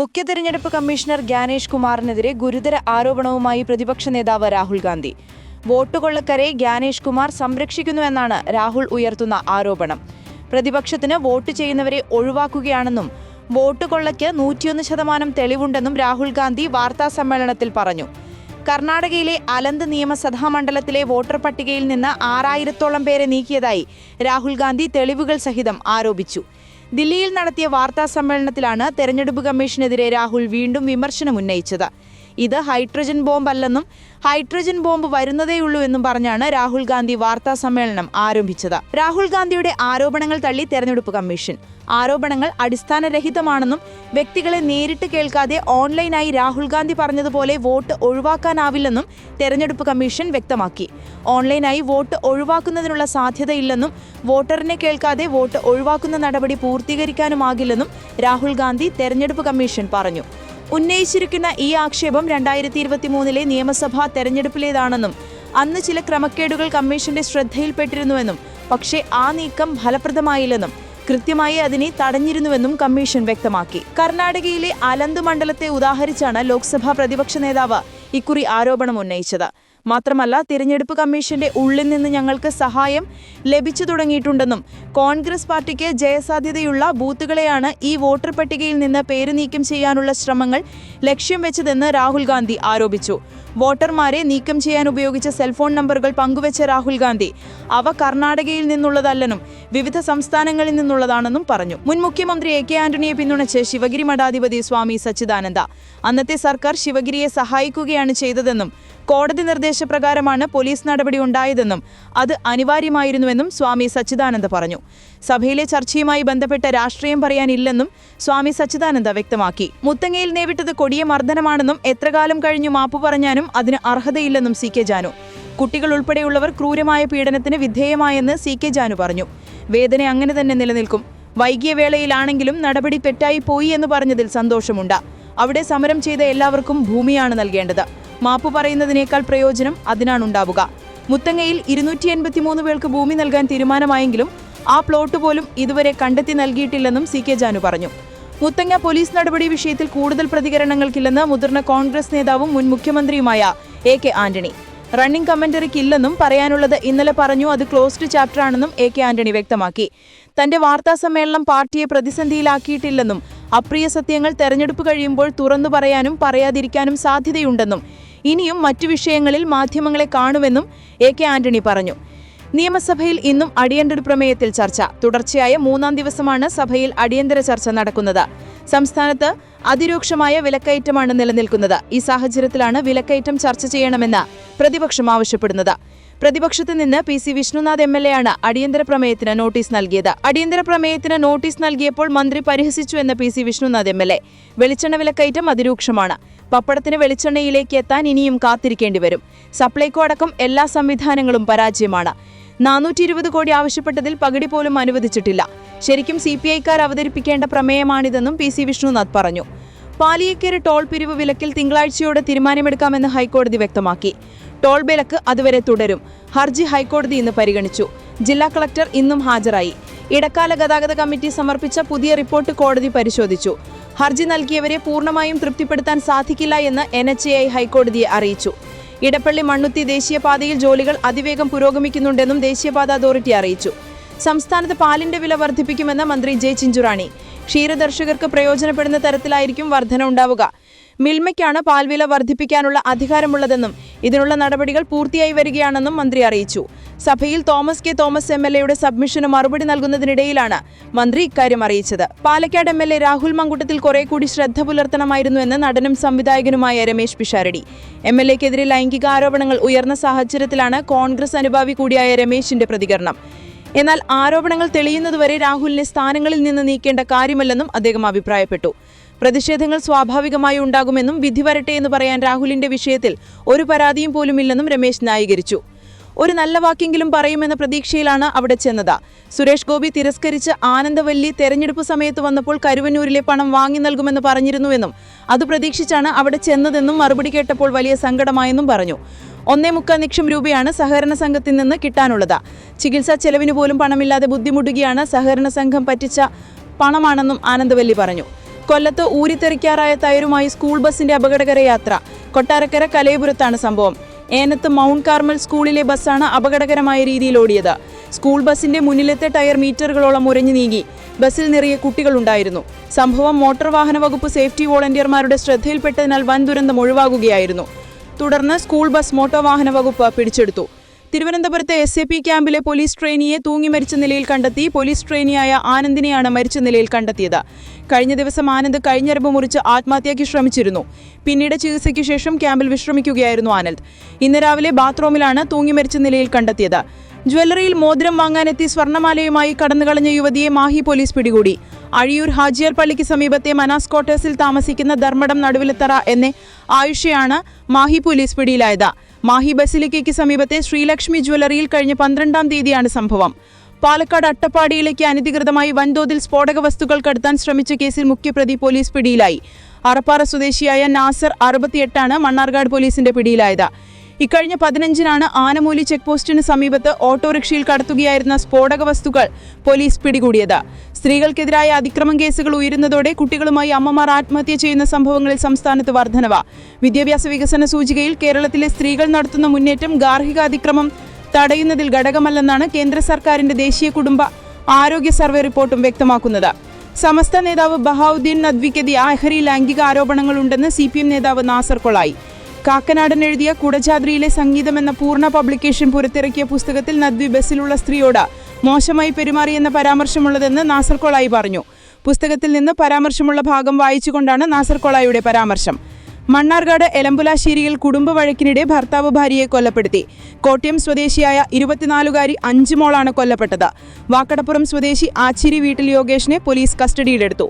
മുഖ്യ തെരഞ്ഞെടുപ്പ് കമ്മീഷണർ ഗ്യാനേഷ് കുമാറിനെതിരെ ഗുരുതര ആരോപണവുമായി പ്രതിപക്ഷ നേതാവ് രാഹുൽ ഗാന്ധി. വോട്ടുകൊള്ളക്കരെ ഗ്യാനേഷ് കുമാർ സംരക്ഷിക്കുന്നുവെന്നാണ് രാഹുൽ ഉയർത്തുന്ന ആരോപണം. പ്രതിപക്ഷത്തിന് വോട്ട് ചെയ്യുന്നവരെ ഒഴിവാക്കുകയാണെന്നും വോട്ടുകൊള്ളയ്ക്ക് നൂറ്റിയൊന്ന് ശതമാനം തെളിവുണ്ടെന്നും രാഹുൽ ഗാന്ധി വാർത്താ സമ്മേളനത്തിൽ പറഞ്ഞു. കർണാടകയിലെ അലന്ത് നിയമസഭാ മണ്ഡലത്തിലെ വോട്ടർ പട്ടികയിൽ നിന്ന് ആറായിരത്തോളം പേരെ നീക്കിയതായി രാഹുൽ ഗാന്ധി തെളിവുകൾ സഹിതം ആരോപിച്ചു. ദില്ലിയിൽ നടത്തിയ വാർത്താ സമ്മേളനത്തിലാണ് തെരഞ്ഞെടുപ്പ് കമ്മീഷനെതിരെ രാഹുൽ വീണ്ടും വിമർശനം ഉന്നയിച്ചത് ഇത് ഹൈഡ്രജൻ ബോംബല്ലെന്നും ഹൈഡ്രജൻ ബോംബ് വരുന്നതേയുള്ളൂ എന്നും പറഞ്ഞാണ് രാഹുൽ ഗാന്ധി വാർത്താ സമ്മേളനം ആരംഭിച്ചത്. രാഹുൽ ഗാന്ധിയുടെ ആരോപണങ്ങൾ തള്ളി തെരഞ്ഞെടുപ്പ് കമ്മീഷൻ. ആരോപണങ്ങൾ അടിസ്ഥാനരഹിതമാണെന്നും വ്യക്തികളെ നേരിട്ട് കേൾക്കാതെ ഓൺലൈനായി രാഹുൽ ഗാന്ധി പറഞ്ഞതുപോലെ വോട്ട് ഒഴിവാക്കാനാവില്ലെന്നും തെരഞ്ഞെടുപ്പ് കമ്മീഷൻ വ്യക്തമാക്കി. ഓൺലൈനായി വോട്ട് ഒഴിവാക്കുന്നതിനുള്ള സാധ്യതയില്ലെന്നും വോട്ടറിനെ കേൾക്കാതെ വോട്ട് ഒഴിവാക്കുന്ന നടപടി പൂർത്തീകരിക്കാനുമാകില്ലെന്നും രാഹുൽ ഗാന്ധി തെരഞ്ഞെടുപ്പ് കമ്മീഷൻ പറഞ്ഞു. ഉന്നയിച്ചിരിക്കുന്ന ഈ ആക്ഷേപം രണ്ടായിരത്തി ഇരുപത്തി മൂന്നിലെ നിയമസഭാ തെരഞ്ഞെടുപ്പിലേതാണെന്നും അന്ന് ചില ക്രമക്കേടുകൾ കമ്മീഷന്റെ ശ്രദ്ധയിൽപ്പെട്ടിരുന്നുവെന്നും പക്ഷേ ആ നീക്കം ഫലപ്രദമായില്ലെന്നും കൃത്യമായി അതിനെ തടഞ്ഞിരുന്നുവെന്നും കമ്മീഷൻ വ്യക്തമാക്കി. കർണാടകയിലെ അലന്ത് മണ്ഡലത്തെ ഉദാഹരിച്ചാണ് ലോക്സഭാ പ്രതിപക്ഷ നേതാവ് ഇക്കുറി ആരോപണം ഉന്നയിച്ചത്. മാത്രമല്ല തിരഞ്ഞെടുപ്പ് കമ്മീഷന്റെ ഉള്ളിൽ നിന്ന് ഞങ്ങൾക്ക് സഹായം ലഭിച്ചു തുടങ്ങിയിട്ടുണ്ടെന്നും കോൺഗ്രസ് പാർട്ടിക്ക് ജയസാധ്യതയുള്ള ബൂത്തുകളെയാണ് ഈ വോട്ടർ പട്ടികയിൽ നിന്ന് പേര് നീക്കം ചെയ്യാനുള്ള ശ്രമങ്ങൾ ലക്ഷ്യം വെച്ചതെന്ന് രാഹുൽ ഗാന്ധി ആരോപിച്ചു. വോട്ടർമാരെ നീക്കം ചെയ്യാൻ ഉപയോഗിച്ച സെൽഫോൺ നമ്പറുകൾ പങ്കുവച്ച രാഹുൽ ഗാന്ധി അവ കർണാടകയിൽ നിന്നുള്ളതല്ലെന്നും വിവിധ സംസ്ഥാനങ്ങളിൽ നിന്നുള്ളതാണെന്നും പറഞ്ഞു. മുൻ മുഖ്യമന്ത്രി എ കെ ആന്റണിയെ പിന്തുണച്ച് ശിവഗിരി മഠാധിപതി സ്വാമി സച്ചിദാനന്ദ അന്നത്തെ സർക്കാർ ശിവഗിരിയെ സഹായിക്കുകയാണ് ചെയ്തതെന്നും കോടതി നിർദ്ദേശപ്രകാരമാണ് പോലീസ് നടപടി ഉണ്ടായതെന്നും അത് അനിവാര്യമായിരുന്നുവെന്നും സ്വാമി സച്ചിദാനന്ദ പറഞ്ഞു. സഭയിലെ ചർച്ചയുമായി ബന്ധപ്പെട്ട രാഷ്ട്രീയം പറയാനില്ലെന്നും സ്വാമി സച്ചിദാനന്ദ വ്യക്തമാക്കി. മുത്തങ്ങയിൽ നേവിട്ടത് കൊടിയ മർദ്ദനമാണെന്നും എത്രകാലം കഴിഞ്ഞു മാപ്പു പറഞ്ഞാലും അതിന് അർഹതയില്ലെന്നും സി കെ ജാനു. കുട്ടികൾ ഉൾപ്പെടെയുള്ളവർ ക്രൂരമായ പീഡനത്തിന് വിധേയമായെന്ന് സി കെ ജാനു പറഞ്ഞു. വേദന അങ്ങനെ തന്നെ നിലനിൽക്കും. വൈകിയ വേളയിലാണെങ്കിലും നടപടി തെറ്റായി പോയി എന്ന് പറഞ്ഞതിൽ സന്തോഷമുണ്ട്. അവിടെ സമരം ചെയ്ത എല്ലാവർക്കും ഭൂമിയാണ് നൽകേണ്ടത്. മാപ്പ് പറയുന്നതിനേക്കാൾ പ്രയോജനം അതിനാണുണ്ടാവുക. മുത്തങ്ങയിൽ ഇരുന്നൂറ്റി എൺപത്തിമൂന്ന് പേർക്ക് ഭൂമി നൽകാൻ തീരുമാനമായെങ്കിലും ആ പ്ലോട്ട് പോലും ഇതുവരെ കണ്ടെത്തി നൽകിയിട്ടില്ലെന്നും സി കെ ജാനു പറഞ്ഞു. മുത്തങ്ങ പോലീസ് നടപടി വിഷയത്തിൽ കൂടുതൽ പ്രതികരണങ്ങൾക്കില്ലെന്ന് മുതിർന്ന കോൺഗ്രസ് നേതാവും മുൻ മുഖ്യമന്ത്രിയുമായ എ കെ ആന്റണി. റണ്ണിംഗ് കമന്ററിക്കില്ലെന്നും പറയാനുള്ളത് ഇന്നലെ പറഞ്ഞു അത് ക്ലോസ്ഡ് ചാപ്റ്ററാണെന്നും എ കെ ആന്റണി വ്യക്തമാക്കി. തന്റെ വാർത്താ സമ്മേളനം പാർട്ടിയെ പ്രതിസന്ധിയിലാക്കിയിട്ടില്ലെന്നും അപ്രിയ സത്യങ്ങൾ തെരഞ്ഞെടുപ്പ് കഴിയുമ്പോൾ തുറന്നു പറയാനും പറയാതിരിക്കാനും സാധ്യതയുണ്ടെന്നും ഇനിയും മറ്റു വിഷയങ്ങളിൽ മാധ്യമങ്ങളെ കാണുമെന്നും എ കെ ആന്റണി പറഞ്ഞു. നിയമസഭയിൽ ഇന്നും അടിയന്തര പ്രമേയത്തിൽ ചർച്ച. തുടർച്ചയായ മൂന്നാം ദിവസമാണ് സഭയിൽ അടിയന്തര ചർച്ച നടക്കുന്നത്. സംസ്ഥാനത്ത് അതിരൂക്ഷമായ വിലക്കയറ്റമാണ് നിലനിൽക്കുന്നത്. ഈ സാഹചര്യത്തിലാണ് വിലക്കയറ്റം ചർച്ച ചെയ്യണമെന്ന് പ്രതിപക്ഷം ആവശ്യപ്പെടുന്നത്. പ്രതിപക്ഷത്ത് നിന്ന് P C Vishnunath M L A ആണ് അടിയന്തര പ്രമേയത്തിന് നോട്ടീസ് നൽകിയത്. അടിയന്തര പ്രമേയത്തിന് നോട്ടീസ് നൽകിയപ്പോൾ മന്ത്രി പരിഹസിച്ചു എന്ന് P C Vishnunath M L A. വെളിച്ചെണ്ണ വിലക്കയറ്റം അതിരൂക്ഷമാണ്. പപ്പടത്തിന് വെളിച്ചെണ്ണയിലേക്ക് എത്താൻ ഇനിയും കാത്തിരിക്കേണ്ടി വരും. സപ്ലൈകോ അടക്കം എല്ലാ സംവിധാനങ്ങളും പരാജയമാണ്. നാനൂറ്റി ഇരുപത് കോടി ആവശ്യപ്പെട്ടതിൽ പകുതി പോലും അനുവദിച്ചിട്ടില്ല. ശരിക്കും സി പി ഐക്കാർ അവതരിപ്പിക്കേണ്ട പ്രമേയമാണിതെന്നും പി സി വിഷ്ണുനാഥ് പറഞ്ഞു. പാലിയേക്കര ടോൾ പിരിവ് വിലക്കിൽ തിങ്കളാഴ്ചയോടെ തീരുമാനമെടുക്കാമെന്ന് ഹൈക്കോടതി വ്യക്തമാക്കി. ടോൾ വിലക്ക് അതുവരെ തുടരും. ഹർജി ഹൈക്കോടതി ഇന്ന് പരിഗണിച്ചു. ജില്ലാ കളക്ടർ ഇന്നും ഹാജരായി. ഇടക്കാല ഗതാഗത കമ്മിറ്റി സമർപ്പിച്ച പുതിയ റിപ്പോർട്ട് കോടതി പരിശോധിച്ചു. ഹർജി നൽകിയവരെ പൂർണമായും തൃപ്തിപ്പെടുത്താൻ സാധിക്കില്ല എന്ന് എൻ എച്ച് എ ഹൈക്കോടതിയെ അറിയിച്ചു. ഇടപ്പള്ളി മണ്ണുത്തി ദേശീയപാതയിൽ ജോലികൾ അതിവേഗം പുരോഗമിക്കുന്നുണ്ടെന്നും ദേശീയപാത അതോറിറ്റി അറിയിച്ചു. സംസ്ഥാനത്ത് പാലിന്റെ വില വർദ്ധിപ്പിക്കുമെന്ന് മന്ത്രി ജെ ചിഞ്ചുറാണി. ക്ഷീരദർശകർക്ക് പ്രയോജനപ്പെടുന്ന തരത്തിലായിരിക്കും വർധന ഉണ്ടാവുക. മിൽമയ്ക്കാണ് പാൽവില വർദ്ധിപ്പിക്കാനുള്ള അധികാരമുള്ളതെന്നും ഇതിനുള്ള നടപടികൾ പൂർത്തിയായി വരികയാണെന്നും മന്ത്രി അറിയിച്ചു. സഭയിൽ Thomas K Thomas M L എയുടെ സബ്മിഷന് മറുപടി നൽകുന്നതിനിടയിലാണ് മന്ത്രി ഇക്കാര്യം അറിയിച്ചത്. Palakkad M L A Rahul Mamkootathil കുറെ കൂടി ശ്രദ്ധ പുലർത്തണമായിരുന്നുവെന്ന് നടനും സംവിധായകനുമായ രമേശ് പിഷാരടി. എം എൽ എക്കെതിരെ ലൈംഗിക ആരോപണങ്ങൾ ഉയർന്ന സാഹചര്യത്തിലാണ് കോൺഗ്രസ് അനുഭാവി കൂടിയായ രമേശിന്റെ പ്രതികരണം. എന്നാൽ ആരോപണങ്ങൾ തെളിയുന്നതുവരെ രാഹുലിനെ സ്ഥാനങ്ങളിൽ നിന്ന് നീക്കേണ്ട കാര്യമല്ലെന്നും അദ്ദേഹം അഭിപ്രായപ്പെട്ടു. പ്രതിഷേധങ്ങൾ സ്വാഭാവികമായി ഉണ്ടാകുമെന്നും വിധി വരട്ടെ എന്ന് പറയാൻ രാഹുലിന്റെ വിഷയത്തിൽ ഒരു പരാതിയും പോലുമില്ലെന്നും രമേശ് ന്യായീകരിച്ചു. ഒരു നല്ല വാക്കെങ്കിലും പറയുമെന്ന പ്രതീക്ഷയിലാണ് അവിടെ ചെന്നത്. സുരേഷ് ഗോപി തിരസ്കരിച്ച് ആനന്ദവല്ലി തെരഞ്ഞെടുപ്പ് സമയത്ത് വന്നപ്പോൾ കരുവന്നൂരിലെ പണം വാങ്ങി നൽകുമെന്ന് പറഞ്ഞിരുന്നുവെന്നും അത് പ്രതീക്ഷിച്ചാണ് അവിടെ ചെന്നതെന്നും മറുപടി കേട്ടപ്പോൾ വലിയ സങ്കടമായെന്നും പറഞ്ഞു. ഒന്നേ മുക്കാൽ ലക്ഷം രൂപയാണ് സഹകരണ സംഘത്തിൽ നിന്ന് കിട്ടാനുള്ളത്. ചികിത്സാ ചെലവിന് പോലും പണമില്ലാതെ ബുദ്ധിമുട്ടുകയാണ് സഹകരണ സംഘം പറ്റിച്ച പണമാണെന്നും ആനന്ദവല്ലി പറഞ്ഞു. കൊല്ലത്ത് ഊരിത്തെറിക്കാറായ തയറുമായി സ്കൂൾ ബസിന്റെ അപകടകര യാത്ര. കൊട്ടാരക്കര കലയപുരത്താണ് സംഭവം. ഏനത്ത് മൗണ്ട് കാർമൽ സ്കൂളിലെ ബസ്സാണ് അപകടകരമായ രീതിയിൽ ഓടിയത്. സ്കൂൾ ബസിന്റെ മുന്നിലത്തെ ടയർ മീറ്ററുകളോളം ഉരഞ്ഞു നീങ്ങി. ബസ്സിൽ നിറയെ കുട്ടികളുണ്ടായിരുന്നു. സംഭവം മോട്ടോർ വാഹന വകുപ്പ് സേഫ്റ്റി വോളണ്ടിയർമാരുടെ ശ്രദ്ധയിൽപ്പെട്ടതിനാൽ വൻ ദുരന്തം ഒഴിവാകുകയായിരുന്നു. തുടർന്ന് സ്കൂൾ ബസ് മോട്ടോർ വാഹന വകുപ്പ് പിടിച്ചെടുത്തു. തിരുവനന്തപുരത്തെ എസ് എ പി ക്യാമ്പിലെ പോലീസ് ട്രെയിനിയെ തൂങ്ങി മരിച്ച നിലയിൽ കണ്ടെത്തി പോലീസ് ട്രെയിനിയായ ആനന്ദിനെയാണ് മരിച്ച നിലയിൽ കണ്ടെത്തിയത്. കഴിഞ്ഞ ദിവസം ആനന്ദ് കഴിഞ്ഞരമ്പ് മുറിച്ച് ആത്മഹത്യയ്ക്ക് ശ്രമിച്ചിരുന്നു. പിന്നീട് ചികിത്സയ്ക്ക് ശേഷം ക്യാമ്പിൽ വിശ്രമിക്കുകയായിരുന്നു ആനന്ദ്. ഇന്ന് രാവിലെ ബാത്റൂമിലാണ് തൂങ്ങി മരിച്ച നിലയിൽ കണ്ടെത്തിയത്. ജ്വല്ലറിയിൽ മോതിരം വാങ്ങാനെത്തി സ്വർണമാലയുമായി കടന്നുകളഞ്ഞ യുവതിയെ മാഹി പോലീസ് പിടികൂടി. അഴിയൂർ ഹാജിയർ പള്ളിക്ക് സമീപത്തെ മനാസ് ക്വാർട്ടേഴ്സിൽ താമസിക്കുന്ന ധർമ്മടം നടുവിലത്തറ എന്ന ആയുഷയാണ് മാഹി പോലീസ് പിടിയിലായത്. മാഹി ബസിലിക്കയ്ക്ക് സമീപത്തെ ശ്രീലക്ഷ്മി ജ്വല്ലറിയിൽ കഴിഞ്ഞ പന്ത്രണ്ടാം തീയതിയാണ് സംഭവം. പാലക്കാട് അട്ടപ്പാടിയിലേക്ക് അനധികൃതമായി വൻതോതിൽ സ്ഫോടക വസ്തുക്കൾ കടത്താൻ ശ്രമിച്ച കേസിൽ മുഖ്യപ്രതി പോലീസ് പിടിയിലായി. അറപ്പാറ സ്വദേശിയായ നാസർ അറുപത്തിയെട്ടാണ് മണ്ണാർക്കാട് പോലീസിന്റെ പിടിയിലായത്. ഇക്കഴിഞ്ഞ പതിനഞ്ചിനാണ് ആനമൂലി ചെക്ക് പോസ്റ്റിന് സമീപത്ത് ഓട്ടോറിക്ഷയിൽ കടത്തുകയായിരുന്ന സ്ഫോടക വസ്തുക്കൾ പോലീസ് പിടികൂടിയത്. സ്ത്രീകൾക്കെതിരായ അതിക്രമം കേസുകൾ ഉയരുന്നതോടെ കുട്ടികളുമായി അമ്മമാർ ആത്മഹത്യ ചെയ്യുന്ന സംഭവങ്ങളിൽ സംസ്ഥാനത്ത് വർധനവ. വിദ്യാഭ്യാസ വികസന സൂചികയിൽ കേരളത്തിലെ സ്ത്രീകൾ നടത്തുന്ന മുന്നേറ്റം ഗാർഹിക അതിക്രമം തടയുന്നതിൽ ഘടകമല്ലെന്നാണ് കേന്ദ്ര സർക്കാരിന്റെ ദേശീയ കുടുംബ ആരോഗ്യ സർവേ റിപ്പോർട്ടും വ്യക്തമാക്കുന്നത്. സമസ്ത നേതാവ് ബഹാവുദ്ദീൻ നദ്വിക്കെതിരെ ആഹരി ലൈംഗിക ആരോപണങ്ങളുണ്ടെന്ന് സി പി എം നേതാവ് നാസർ കൊളായി. കാക്കനാടൻ എഴുതിയ കുടജാദ്രിയിലെ സംഗീതം എന്ന പൂർണ പബ്ലിക്കേഷൻ പുറത്തിറക്കിയ പുസ്തകത്തിൽ നദ്വി ബസ്സിലുള്ള സ്ത്രീയോട് മോശമായി പെരുമാറിയെന്ന പരാമർശമുള്ളതെന്ന് നാസർ കൊളായി പറഞ്ഞു. പുസ്തകത്തിൽ നിന്ന് പരാമർശമുള്ള ഭാഗം വായിച്ചുകൊണ്ടാണ് നാസർ പരാമർശം. മണ്ണാർക്കാട് എലമ്പുലാശ്ശേരിയിൽ കുടുംബ വഴക്കിനിടെ ഭർത്താവ് ഭാര്യയെ കൊല്ലപ്പെടുത്തി കോട്ടയം സ്വദേശിയായ ഇരുപത്തിനാലുകാരി അഞ്ചുമോളാണ് കൊല്ലപ്പെട്ടത്. വാക്കടപ്പുറം സ്വദേശി ആച്ചിരി വീട്ടിൽ യോഗേഷിനെ പോലീസ് കസ്റ്റഡിയിലെടുത്തു.